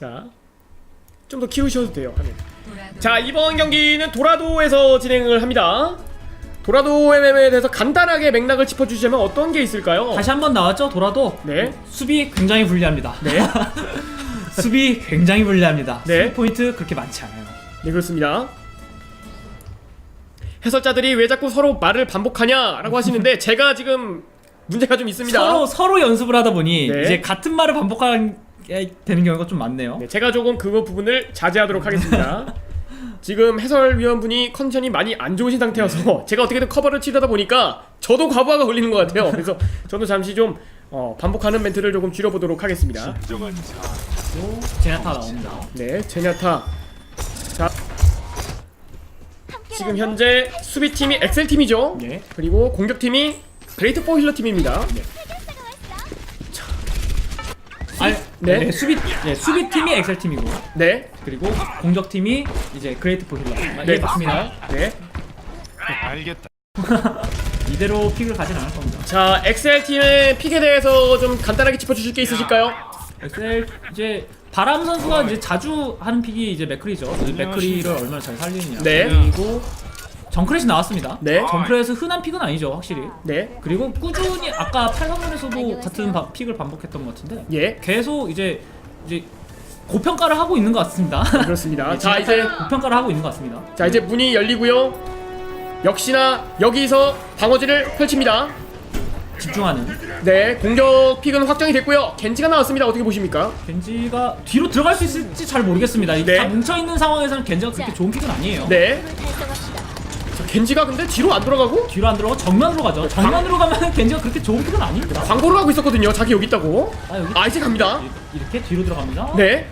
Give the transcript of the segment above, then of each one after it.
자, 좀 더 키우셔도 돼요. 화면. 자, 이번 경기는 도라도에서 진행을 합니다. 도라도 MM에 대해서 간단하게 맥락을 짚어주시자면 어떤 게 있을까요? 다시 한 번 나왔죠 도라도 네, 수비 굉장히 불리합니다 네, 수비 굉장히 불리합니다 네. 수비 포인트 그렇게 많지 않아요 네 그렇습니다. 해설자들이 왜 자꾸 서로 말을 반복하냐라고 하시는데 제가 지금 문제가 좀 있습니다. 서로 서로 연습을 하다 보니 네. 이제 같은 말을 반복하 게 되는 경우가 좀 많네요 네, 제가 조금 그 부분을 자제하도록 하겠습니다. 지금 해설위원분이 컨디션이 많이 안 좋으신 상태여서 제가 어떻게든 커버를 치려다 보니까 저도 과부하가 걸리는 것 같아요. 그래서 저도 잠시 좀 어, 반복하는 멘트를 조금 줄여보도록 하겠습니다. 제나타 나옵니다 네, 제냐타. 자, 지금 현재 수비팀이 엑셀팀이죠. 예. 그리고 공격팀이 그레이트 포 힐러 팀입니다. 아, 네. 네. 수비 네, 수비 팀이 엑셀 팀이고 네, 그리고 공격 팀이 이제 그레이트 포힐러 아, 네, 예 맞습니다 네. 알겠다. 이대로 픽을 가진 않을 겁니다 자, 엑셀 팀의 픽에 대해서 좀 간단하게 짚어 주실 게 있으실까요? 엑셀 이제 바람 선수가 이제 자주 하는 픽이 이제 맥크리죠. 이제 맥크리를 얼마나 잘 살리느냐. 네. 그리고 정크렛이 나왔습니다. 네. 정크렛은 흔한 픽은 아니죠, 확실히. 네, 그리고 꾸준히 아까 8강전에서도 같은 바- 픽을 반복했던 것 같은데 예, 계속 이제 이제 고평가를 하고 있는 것 같습니다. 그렇습니다. 네, 자, 이제 고평가를 하고 있는 것 같습니다. 자 이제 문이 열리고요. 역시나 여기서 방어지를 펼칩니다. 집중하는 네, 공격 픽은 확정이 됐고요. 겐지가 나왔습니다. 어떻게 보십니까? 겐지가 뒤로 들어갈 수 있을지 잘 모르겠습니다. 이게 네. 다 뭉쳐 있는 상황에서는 겐지가 그렇게 좋은 픽은 아니에요. 네. 자, 겐지가 근데 뒤로 안 돌아가고 뒤로 안 들어가고 정면으로 가죠. 정면으로 가면 겐지가 그렇게 좋은 픽은 아닙니다. 광고를 하고 있었거든요. 자기 여기 있다고. 아 여기 아 이제 갑니다. 이렇게 뒤로 들어갑니다. 네,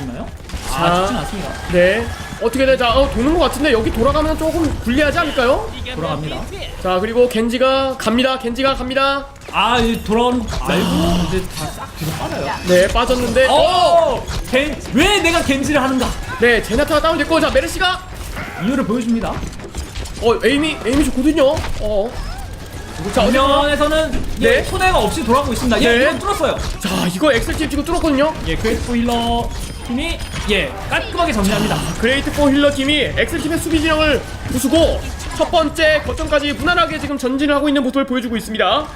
있나요? 자. 아, 죽진 않습니다. 네. 어떻게든 자 어, 도는 것 같은데 여기 돌아가면 조금 불리하지 않을까요? 돌아갑니다. 자 그리고 겐지가 갑니다. 겐지가 갑니다. 아, 이 돌아오는 거 알고 이제 다 싹 뒤로 빠져요. 네 빠졌는데. 어, 어! 겐, 왜 내가 겐지를 하는가? 네 제나타가 다운됐고 자 메르시가 이유를 보여줍니다. 어 에임이 에임이 좋거든요. 어. 자 어디 정면에서는 네. 예, 손해가 없이 돌아가고 있습니다. 예, 네. 이건 뚫었어요. 자 이거 엑셀팀 지금 뚫었거든요. 예, 그레이트 힐러 팀이 예, 깔끔하게 정리합니다. 그레이트 포 힐러 팀이 엑셀팀의 수비 진영을 부수고 첫 번째 거점까지 무난하게 지금 전진을 하고 있는 모습을 보여주고 있습니다.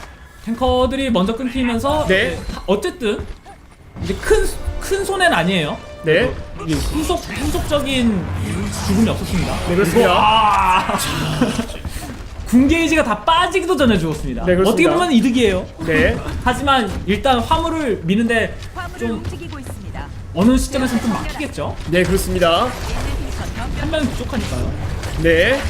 탱커들이 먼저 끊기면서 네. 예, 어쨌든 이제 큰, 큰 손해는 아니에요. 네. 예, 후속, 후속적인 죽음이 없었습니다. 네, 그렇습니다. 아, 궁게이지가 다 빠지기도 전에 죽었습니다. 네, 그렇습니다. 어떻게 보면 이득이에요. 네. 하지만 일단 화물을 미는데 화물을 좀 움직이고 있습니다. 어느 시점에서는 좀 막히겠죠. 네 그렇습니다. 한 명이 부족하니까요. 네.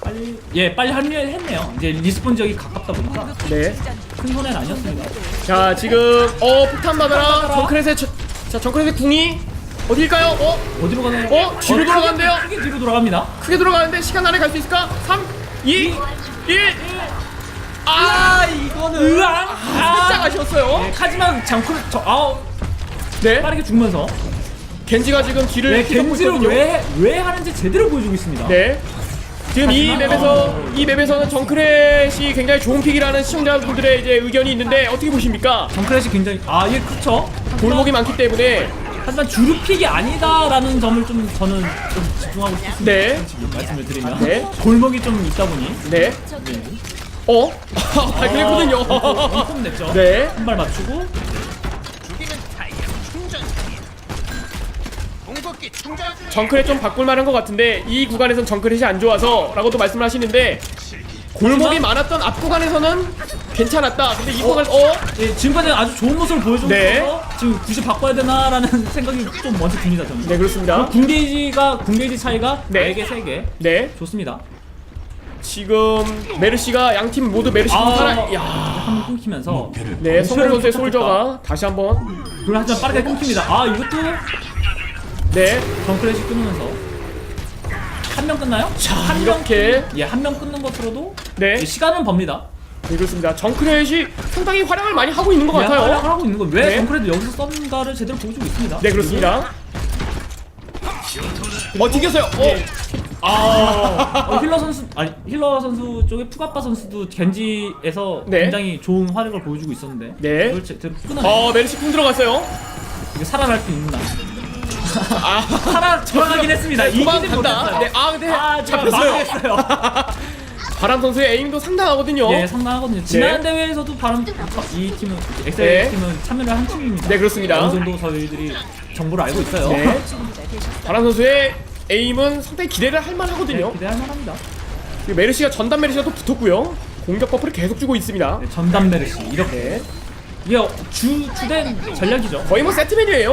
빨리 예 빨리 합류했네요. 이제 리스폰 지역이 가깝다 보니까 네. 큰 손해는 아니었습니다. 자 지금 어 폭탄 받아라. 받아라. 정크렛의 저- 자 정크렛의 궁이 어딜까요? 어 어디로 가나요? 어, 뒤로 크게- 돌아간대요? 크게 뒤로 돌아갑니다. 크게 들어가는데 시간 안에 갈 수 있을까? 3, 2, 1. 아 이거는 으앙 살짝 아쉬웠어요. 예, 하지만 장쿠를 저 아우 네. 빠르게 죽면서 겐지가 지금 뒤를 네, 휘젓고 겐지를 있거든요. 왜, 왜 하는지 제대로 보여주고 있습니다. 네. 지금 이 하지만- 맵에서 어. 이 맵에서는 정크렛이 굉장히 좋은 픽이라는 시청자분들의 이제 의견이 있는데 어떻게 보십니까? 정크렛이 굉장히 아예 그쵸. 골목이 많기 때문에 하지만 주류 픽이 아니다라는 점을 좀 저는 좀 집중하고 싶습니다. 네. 지금 말씀을 드리면 네. 골목이 좀 있다 보니 네. 네. 어? 아, 그랬거든요. 엄청 냈죠. 네. 한 발 맞추고 정크렛 좀 바꿀 만한 것 같은데 이 구간에선 정크렛이 안 좋아서 라고도 말씀을 하시는데 골목이 많았던 앞 구간에서는 괜찮았다. 근데 이 구간 어? 예, 지금까지는 아주 좋은 모습을 보여주고 네. 지금 굳이 바꿔야 되나라는 생각이 좀 먼저 듭니다 저는. 네 그렇습니다. 궁게이지가 궁게이지 차이가 네. 4개 3개 네 좋습니다. 지금 메르시가 양팀 모두 메르시 아, 살아. 야. 한번 끊기면서 네 성현 선수의 솔저가 다시 한번 그걸 하지만 빠르게 끊깁니다. 아 이것도 네. 정크렛이 끊으면서 한 명 끝나요? 자 한 명, 이렇게 예, 한 명 끊는 것으로도 네. 예, 시간은 법니다. 네 그렇습니다. 정크렛이 상당히 활약을 많이 하고 있는 것 같아요. 활약을 하고 있는 건왜 네. 정크렛을 여기서 썼는가를 제대로 보여주고 있습니다. 네 그렇습니다. 어 튕겼어요. 어. 예. 아 어, 힐러 선수 아니 힐러 선수 쪽에 푸가빠 선수도 겐지에서 네. 굉장히 좋은 활약을 보여주고 있었는데 네. 이걸 제대로 끊어내 어 메르시 궁 들어갔어요. 이게 살아날 수 있나 아 살아 돌아가긴 했습니다 이기진 도망간다. 못했어요 네, 아 근데 아 제가 잡혔어요. 망했어요 바람 선수의 에임도 상당하거든요. 예 상당하거든요 지난 네. 대회에서도 바람 이 팀은 엑셀 네. 팀은 참여를 한 팀입니다 네, 그렇습니다. 어느 정도 저희들이 정보를 알고 있어요 네. 바람 선수의 에임은 상당히 기대를 할 만하거든요. 네, 기대할 만합니다 그리고 메르시가 전담 메르시가 또 붙었고요. 공격 버프를 계속 주고 있습니다. 네, 전담 메르시 이렇게 네. 이게 주 주된 전략이죠 거의 뭐 세트 메뉴예요.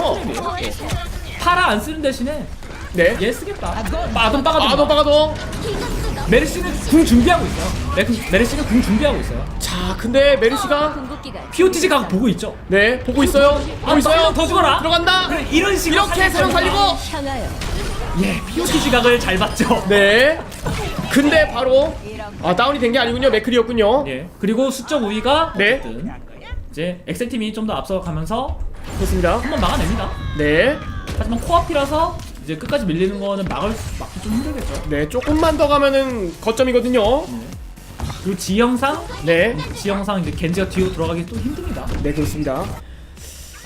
파라 안 쓰는 대신에 네. 얘 쓰겠다 빠동 빠가동 아도 빠가도. 메르시는 궁 준비하고 있어요 메, 메르시는 궁 준비하고 있어요 자, 근데 메르시가 궁극기가 POTG 각 보고 있죠 네 보고 있어요. 보고 아, 있어요. 더 죽어라. 들어간다. 그래 이런 식으로 이렇게 사령 살리고. 향하여 예 POTG 각을 잘 봤죠 네. 근데 바로 아 다운이 된 게 아니군요. 맥클이었군요. 예 그리고 수적 우위가 네. 어쨌든 이제 엑셀 팀이 좀 더 앞서가면서 좋습니다. 한번 막아냅니다 네. 하지만 코앞이라서 이제 끝까지 밀리는 거는 막을 수- 막기 좀 힘들겠죠 네, 조금만 더 가면은 거점이거든요. 그리고 지형상 네. 지형상 이제 겐지가 뒤로 들어가기 또 힘듭니다 네, 그렇습니다.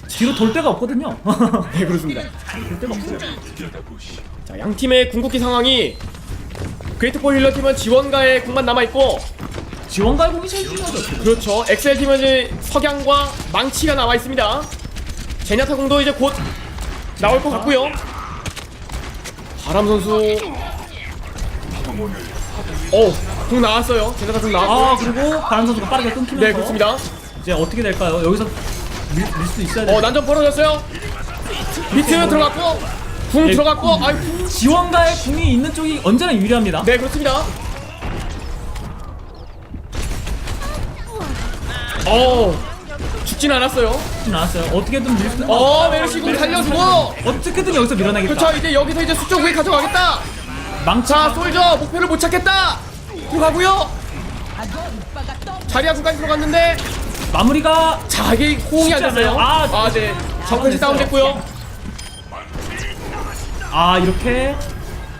뒤로 돌 데가 없거든요 네, 그렇습니다. 돌 데가 없어요 자, 양 팀의 궁극기 상황이 그레이트4 힐러 팀은 지원가의 궁만 남아 있고 지원가의 공이 제일 중요하죠 그렇죠. 엑셀 팀은 이제 석양과 망치가 나와 있습니다. 제냐타 궁도 이제 곧 나올 것 같고요. 바람 선수 어, 궁 나왔어요. 제냐타 궁 나왔고. 아 그리고 바람 선수가 빠르게 끊기면서 네, 그렇습니다. 이제 어떻게 될까요? 여기서 밀수 있어야 돼. 어, 난전 벌어졌어요. 비트 들어갔고 궁 네. 들어갔고 아이 궁. 지원가의 궁이 있는 쪽이 언제나 유리합니다. 네, 그렇습니다. 어, 죽진 않았어요. 죽진 않았어요. 어떻게든 밀 수. 어, 메르시 궁 살려주고. 어떻게든 여기서 밀어내겠다. 그렇죠. 이제 여기서 이제 수적 우위 가져가겠다. 자, 솔저 목표를 못 찾겠다. 들어가고요. 자리야 군까지 들어갔는데 마무리가 자, 이게 호응이 안 쉽지 됐어요. 않아요. 아, 아, 네. 정크시 다운됐고요. 아 이렇게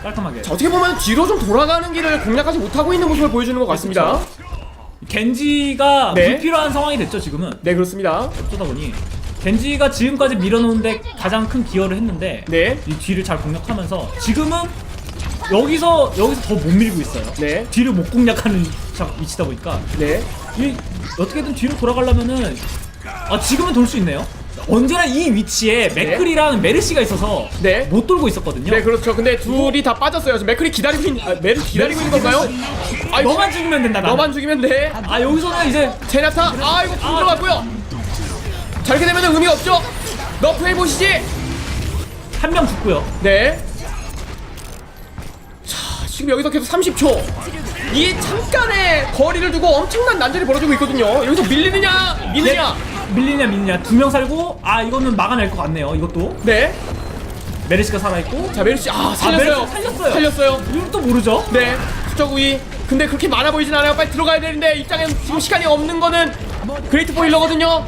깔끔하게. 자, 어떻게 보면 뒤로 좀 돌아가는 길을 공략하지 못하고 있는 모습을 보여주는 것 같습니다. 겐지가 네. 불필요한 상황이 됐죠 지금은. 네, 그렇습니다. 어쩌다 보니 겐지가 지금까지 밀어놓은데 가장 큰 기여를 했는데 네. 이 뒤를 잘 공략하면서 지금은 여기서 여기서 더 못 밀고 있어요. 네. 뒤를 못 공략하는 자- 위치다 보니까 네. 이 어떻게든 뒤로 돌아가려면은 아 지금은 돌 수 있네요. 언제나 이 위치에 맥클이랑 메르시가 있어서 네. 못 돌고 있었거든요. 네, 그렇죠. 근데 둘이 다 빠졌어요. 지금 맥클이 기다리고 있는, 아, 메르 기다리고 있는 건가요? 아이, 너만 죽이면 된다. 나는. 너만 죽이면 돼. 아 여기서는 이제 제나타, 아, 이거 궁 들어갔고요. 자, 이렇게 되면 의미가 없죠? 너프 해보시지. 한 명 죽고요. 네. 자, 지금 여기서 계속 30초. 이 잠깐의 거리를 두고 엄청난 난전이 벌어지고 있거든요. 여기서 밀리느냐, 미느냐. 밀리냐 밀리냐 두 명 살고 아 이거는 막아낼 것 같네요. 이것도 네. 메르시가 살아있고 자, 메르시, 아, 살렸어요. 메르시 살렸어요. 살렸어요. 이건 또 모르죠. 네. 우위. 근데 그렇게 많아 보이진 않아요. 빨리 들어가야 되는데 입장에 지금 시간이 없는 거는 그레이트 보일러거든요.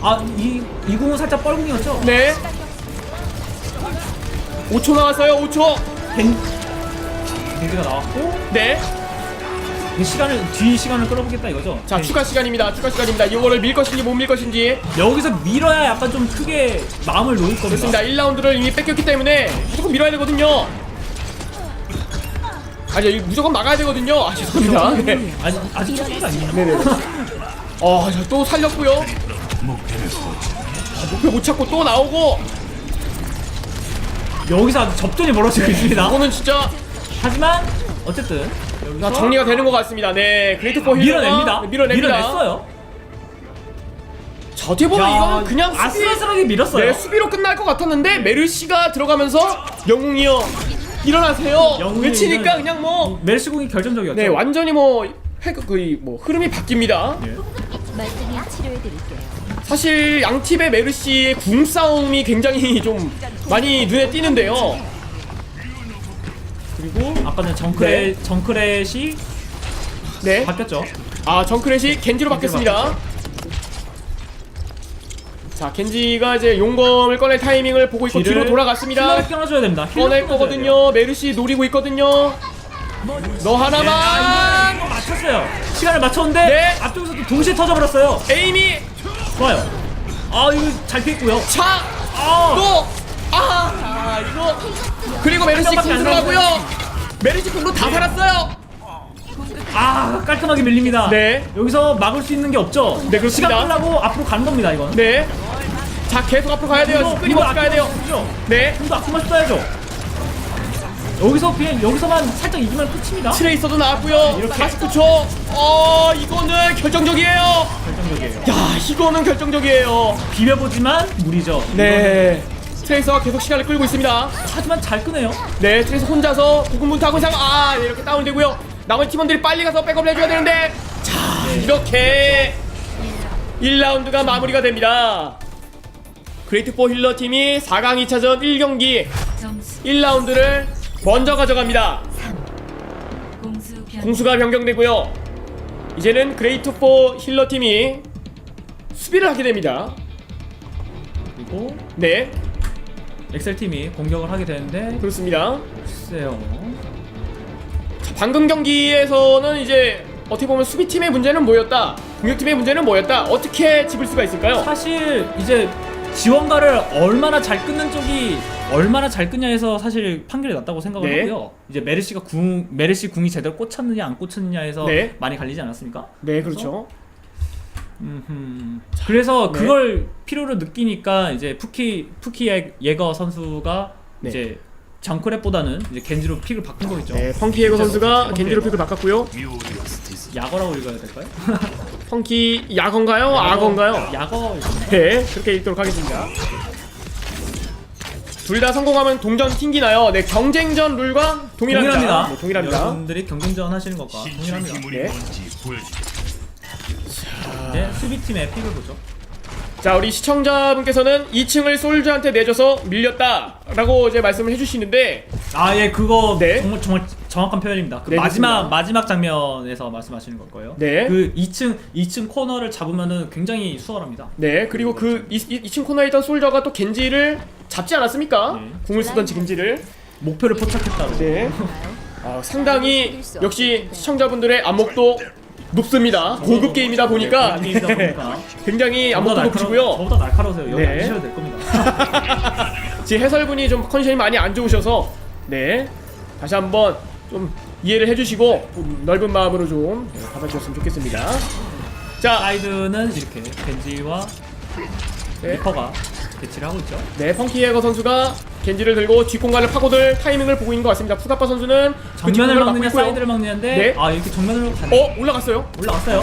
아이 이 공은 살짝 뻘궁이었죠. 네. 5초 나왔어요. 5초. 겐 겐지가 나왔고 네. 이 시간을 뒤 시간을 끌어보겠다 이거죠. 자, 네. 추가 시간입니다. 추가 시간입니다. 이거를 밀 것인지 못 밀 것인지. 여기서 밀어야 약간 좀 크게 마음을 놓을 겁니다. 좋습니다. 1라운드를 이미 뺏겼기 때문에 무조건 밀어야 되거든요. 아니, 무조건 막아야 되거든요. 아, 죄송합니다. 네. 아직 아직 첫번도 아니에요. 네네. 어, 자, 또 살렸고요. 아, 목표 못 찾고 또 나오고. 여기서 아주 접전이 벌어지고 있습니다. 이거는 진짜 하지만 어쨌든 자, 여기서 정리가 되는 것 같습니다. 네, 그레이트 포 밀어냅니다. 밀어냅니다. 밀어냈어요. 자, 어떻게 보면 야, 이건 그냥 수비, 아슬아슬하게 밀었어요. 네, 수비로 끝날 것 같았는데 메르시가 들어가면서 영웅이요 일어나세요. 영웅이 외치니까 일어나- 그냥 뭐 멜시공이 결정적이었죠. 네, 완전히 뭐 획, 거의 뭐 흐름이 바뀝니다. 예. 말끔히 치료해드릴게요. 사실 양 팀의 메르시의 궁 싸움이 굉장히 좀 많이 눈에 띄는데요. 그리고 아까 전에 정크레 정크렛이 네, 바뀌었죠. 아 정크렛이 겐지로 바뀌었습니다. 자, 겐지가 이제 용검을 꺼낼 타이밍을 보고 있고 뒤로 돌아갔습니다. 끊어줘야 됩니다. 힐러 꺼낼 끊어줘야 돼요. 거거든요. 메르시 노리고 있거든요. 너 아, 하나만 이거 맞췄어요. 시간을 맞췄는데 네. 앞쪽에서도 동시에 터져버렸어요. 에임이 좋아요. 아 이거 잘 피했고요. 차 아, 또! 아, 아, 이거. 그리고 메르시 한 명밖에 궁안 들어가고요. 메르시 궁도 다 살았어요. 아 깔끔하게 밀립니다. 네. 여기서 막을 수 있는 게 없죠. 네, 그렇습니다. 시간 끌라고 앞으로 가는 겁니다 이건. 네. 자, 계속 앞으로 가야 돼요. 끊임없이 가야 돼요. 네. 좀더 앞으로 써야죠. 여기서 그냥 여기서만 살짝 이기면 끝입니다. 트레이서도 나왔고요. 이렇게. 49초. 어, 이거는 결정적이에요. 결정적이에요. 야, 이거는 결정적이에요. 비벼보지만 무리죠. 네. 트레이서가 계속 시간을 끌고 있습니다. 하지만 잘 끄네요. 네, 트레이서 혼자서 고군분투하고 있다가 아, 네, 이렇게 다운되고요. 나머지 팀원들이 빨리 가서 백업을 해줘야 되는데 자, 이렇게 1라운드가 마무리가 됩니다. 그레이트4 힐러 팀이 4강 2차전 1경기 점수 1라운드를 먼저 가져갑니다. 공수 변 공수가 변경되고요. 이제는 그레이트4 힐러 팀이 수비를 하게 됩니다. 그리고 네, 엑셀 팀이 공격을 하게 되는데 그렇습니다. 글쎄요. 자, 방금 경기에서는 이제 어떻게 보면 수비팀의 문제는 뭐였다? 공격팀의 문제는 뭐였다? 어떻게 짚을 수가 있을까요? 사실 이제 지원가를 얼마나 잘 끊는 쪽이 얼마나 잘 끊냐에서 사실 판결이 났다고 생각을 네. 하고요. 이제 메르시가 궁 메르시 궁이 제대로 꽂혔느냐 안 꽂혔느냐에서 네. 많이 갈리지 않았습니까? 네, 그렇죠. 음흠. 그래서 네. 그걸 필요로 느끼니까 이제 푸키 푸키 예- 예거 선수가 네. 이제 정크랩보다는 이제 겐지로 픽을 바꾼 거겠죠. 네, 펑키 예거 선수가 펑키 겐지로 예거. 픽을 바꿨고요. 야거라고 읽어야 될까요? 펑키 야건가요? 악어인가요? 야거 네, 그렇게 읽도록 하겠습니다. 둘 다 성공하면 동전 튕기나요? 네, 경쟁전 룰과 동일합니다. 동일합니다. 네, 동일합니다. 여러분들이 경쟁전 하시는 것과 동일합니다. 네. 이제 수비팀의 픽을 보죠. 자, 우리 시청자분께서는 2층을 솔즈한테 내줘서 밀렸다라고 이제 말씀을 해주시는데 아 예 그거 네. 정말 정말 정확한 표현입니다. 그 네, 마지막 그렇습니다. 마지막 장면에서 말씀하시는 걸 거예요. 네. 그 2층 2층 코너를 잡으면은 굉장히 수월합니다. 네, 그리고 그 2, 층 코너에 있던 솔저가 또 겐지를 잡지 않았습니까? 네. 궁을 쓰던 겐지를. 목표를 포착했다고. 네. 아, 상당히 역시 시청자분들의 안목도 높습니다. 고급 게임이다 보니까 네, 게임이다 보니까. 굉장히 높으시고요. 날카로워- 저보다 날카로우세요. 여기 네. 앉으셔도 될 겁니다. 지금 해설분이 좀 컨디션이 많이 안 좋으셔서 네 다시 한번 좀 이해를 해주시고 좀 넓은 마음으로 좀 네, 받아주셨으면 좋겠습니다. 자, 사이드는 이렇게 겐지와 네, 리퍼가 배치를 하고 있죠. 네 펑키예거 선수가 겐지를 들고 뒷공간을 파고들 타이밍을 보고 있는 것 같습니다. 푸가파 선수는 그 정면을 뒷공간을 막고 막느냐 있고요. 사이드를 막느냐인데 네. 아 이렇게 정면으로 가네. 어 올라갔어요. 올라왔어요.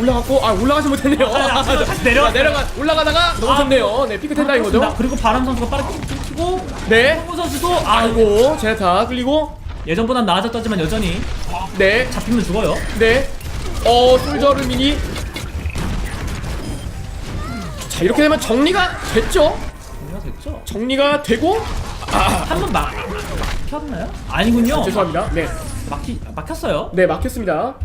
올라갔고 아 올라가지 못했네요. 아, 아, 다시 내려왔어요. 자, 내려가 올라가다가 넘어졌네요. 네 피크 텐다인 거죠. 그렇습니다. 그리고 바람 선수가 빠르게 끊기고 네. 홍우 선수도 아 아이고 제타 끌리고 예전보단 나아졌다지만 여전히 네 잡히면 죽어요. 네. 어, 솔저를 미니. 자, 이렇게 되면 정리가 됐죠? 정리가 됐죠. 정리가 되고 한번 막 막혔나요? 아니군요. 죄송합니다. 네. 막히 아, 막혔어요. 네, 막혔습니다.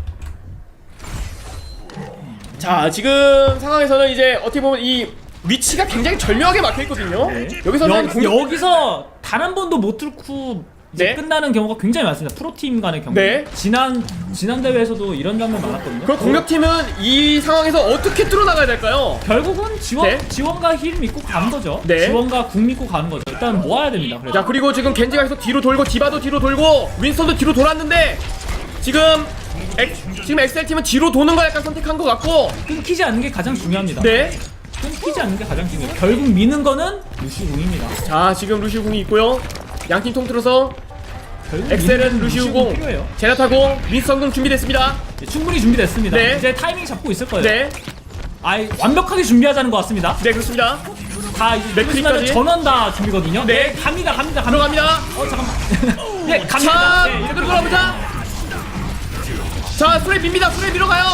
자, 지금 상황에서는 이제 어떻게 보면 이 위치가 굉장히 절묘하게 막혀 있거든요. 여기서는 여, 공격 여기서 단 한 번도 못 뚫고 네. 끝나는 경우가 굉장히 많습니다. 프로팀 간의 경우. 네. 지난 지난 대회에서도 이런 장면 많았거든요. 그 공격팀은 이 상황에서 어떻게 뚫어나가야 될까요? 결국은 지원 네. 지원과 힐 믿고 가는 거죠. 네. 지원과 궁 믿고 가는 거죠. 일단 모아야 됩니다. 그래서 자, 그리고 지금 겐지가 계속 뒤로 돌고 디바도 뒤로 돌고 윈스턴도 뒤로 돌았는데 지금 엑, 지금 엑셀 팀은 뒤로 도는 걸 약간 선택한 것 같고 끊기지 않는 게 가장 중요합니다. 네. 끊기지 않는 게 가장 중요해요. 결국 미는 거는 루시 궁입니다. 자 지금 루시우 궁이 있고요 양팀 통틀어서 엑셀은 루시우 궁 필요해요. 제나타고 윈스턴 궁 준비됐습니다 네, 충분히 준비됐습니다. 네. 이제 타이밍 잡고 있을 거예요. 네, 아이 완벽하게 준비하자는 것 같습니다. 네 그렇습니다 다 이제 맥크리까지? 맥크리까지 전원 다 준비거든요. 네. 네, 갑니다, 갑니다, 갑니다. 들어갑니다 어 잠깐만. 네, 갑니다. 자 네, 이렇게 이대로 돌아보자 자 수레 빕니다 수레 밀어가요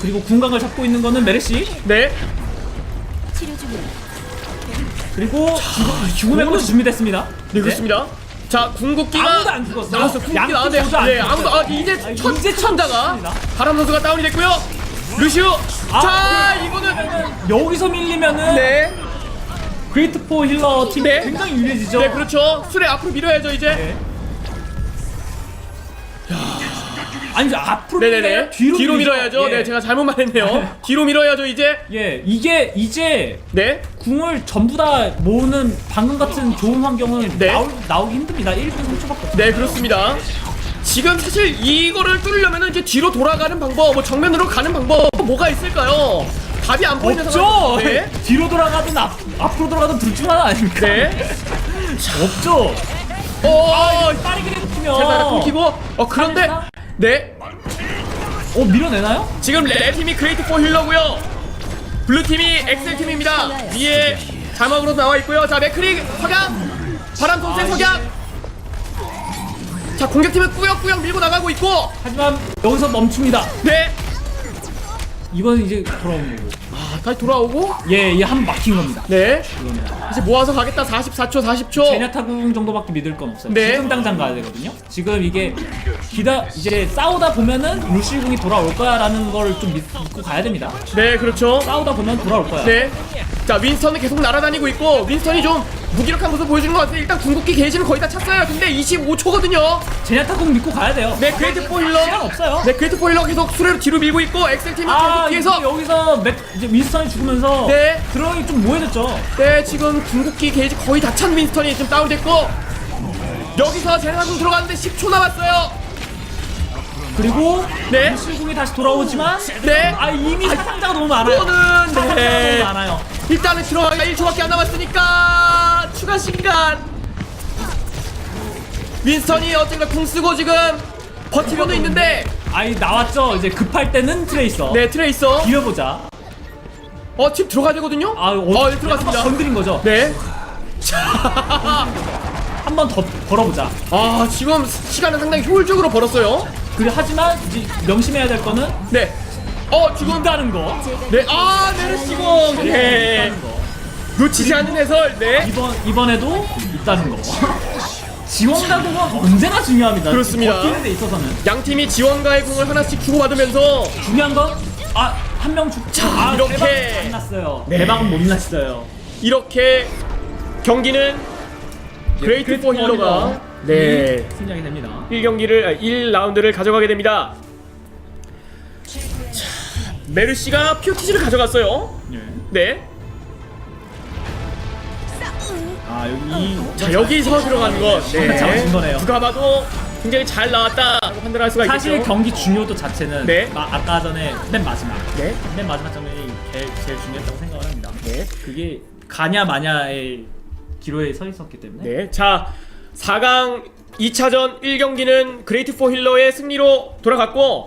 그리고 궁각을 잡고 있는 거는 메르시. 네 치료 중이야. 그리고 죽음, 죽음의 꽃이 준비됐습니다. 네, 그렇습니다 자 궁극기가 아무도 안 죽었어요. 나왔어 궁극기 양쪽 나왔는데 네 죽었어요. 아무도 아 이제 아, 첫 이제 쳤습니다. 바람 선수가 다운이 됐고요 루시우 아. 자 이거는 여기서 밀리면은 네 그레이트 포 힐러 팀이 네. 굉장히 유리해지죠. 네 그렇죠 수레 앞으로 밀어야죠 이제 네. 아니 이제 앞으로 네네네 밀어요? 뒤로, 뒤로 밀죠? 밀어야죠 예. 네 제가 잘못 말했네요 뒤로 밀어야죠 이제 예 이게 이제 네 궁을 전부 다 모으는 방금 같은 좋은 환경은 네. 나오, 나오기 힘듭니다. 1분 3초밖에 없어요. 네 그렇습니다. 지금 사실 이거를 뚫으려면 이제 뒤로 돌아가는 방법, 뭐 정면으로 가는 방법 뭐가 있을까요? 답이 안 보이는 없죠. 상황. 네. 뒤로 돌아가든 앞, 앞으로 돌아가든 둘 중 하나 아닙니까? 네. 없죠. 어, 빠르게 붙으면 제가 끊기고. 어 그런데 살렸나? 네. 어 밀어내나요? 지금 레드 팀이 그레이트 포 힐러고요. 블루 팀이 엑셀 팀입니다. 위에 자막으로 나와 있고요. 자 맥크리 석양, 바람 동생 석양. 자 공격팀은 꾸역꾸역 밀고 나가고 있고. 하지만 여기서 멈춥니다. 네. 이건 이제 돌아오는 거고. 아, 다시 돌아오고. 예, 이한 막힌 겁니다. 네. 이겁니다. 이제 모아서 가겠다. 44초, 40초. 제냐타궁 정도밖에 믿을 건 없어요. 네. 지금 당장 가야 되거든요. 지금 이게 기다 이제 싸우다 보면은 루시궁이 돌아올 거야라는 걸 좀 믿고 가야 됩니다. 네, 그렇죠. 싸우다 보면 돌아올 거야. 네. 자, 윈스턴은 계속 날아다니고 있고, 윈스턴이 좀 무기력한 모습 보여주는 것 같아요. 일단 궁극기 게이지는 거의 다 찼어요. 근데 25초거든요. 제냐타궁 믿고 가야 돼요. 네, 그레이트 포일러. 시간 없어요. 네, 그레이트 포일러 계속 수레로 뒤로 밀고 있고, 엑셀팀은 아. 이제 여기서 맥, 이제 윈스 턴이 죽으면서 네. 드론이 좀 모여졌죠. 네, 지금 궁극기 게이지 거의 다 찬 윈스턴이 지금 다운됐고, 여기서 제나궁 들어가는데 10초 남았어요. 그리고 네. 루시궁이 다시 돌아오지만 네. 아 이미 사상자가 너무 많아요. 또는, 사상자가 네. 너무 많아요. 일단은 들어가기가 1초밖에 안 남았으니까, 추가 시간. 윈스턴이 어쨌든 궁 쓰고 지금 버티고는 있는데, 아이 나왔죠. 이제 급할 때는 트레이서. 네, 트레이서. 비벼보자. 어, 집 들어가야 되거든요? 아, 어, 어, 네, 들어갔습니다. 한번 건드린 거죠. 네. 한 번더 벌어보자. 아, 지금 시간은 상당히 효율적으로 벌었어요. 그래 하지만 이제 명심해야 될 거는 네. 어, 지금. 있다는 거. 네. 아, 메르시공. 네. 있다는 거. 놓치지 않는 해설. 네. 이번 이번에도 있다는 거. 지원가도가 언제나 중요합니다. 그렇습니다. 버티는 데 있어서는 양 팀이 지원가의 궁을 하나씩 주고받으면서 중요한 건 아, 한 명 죽. 자, 아, 이렇게. 대박은 안 났어요. 네. 대박은 못 났어요. 이렇게 경기는 그레이트 포 힐러가 네. 승리하게 됩니다. 1경기를 1라운드를 가져가게 됩니다. 자, 메르시가 POTG를 가져갔어요. 예. 네. 아, 여기 자, 여기서 들어간 것. 네. 잡아준 거네요. 누가 봐도 굉장히 잘 나왔다라고 판단할 수가 사실 있겠죠. 경기 중요도 자체는 네. 마- 아까 전에 맨 마지막 네. 맨 마지막 장면이 제일, 제일 중요했다고 생각을 합니다. 네. 그게 가냐 마냐의 기로에 서 있었기 때문에 네. 자, 4강 2차전 1경기는 그레이트 포 힐러의 승리로 돌아갔고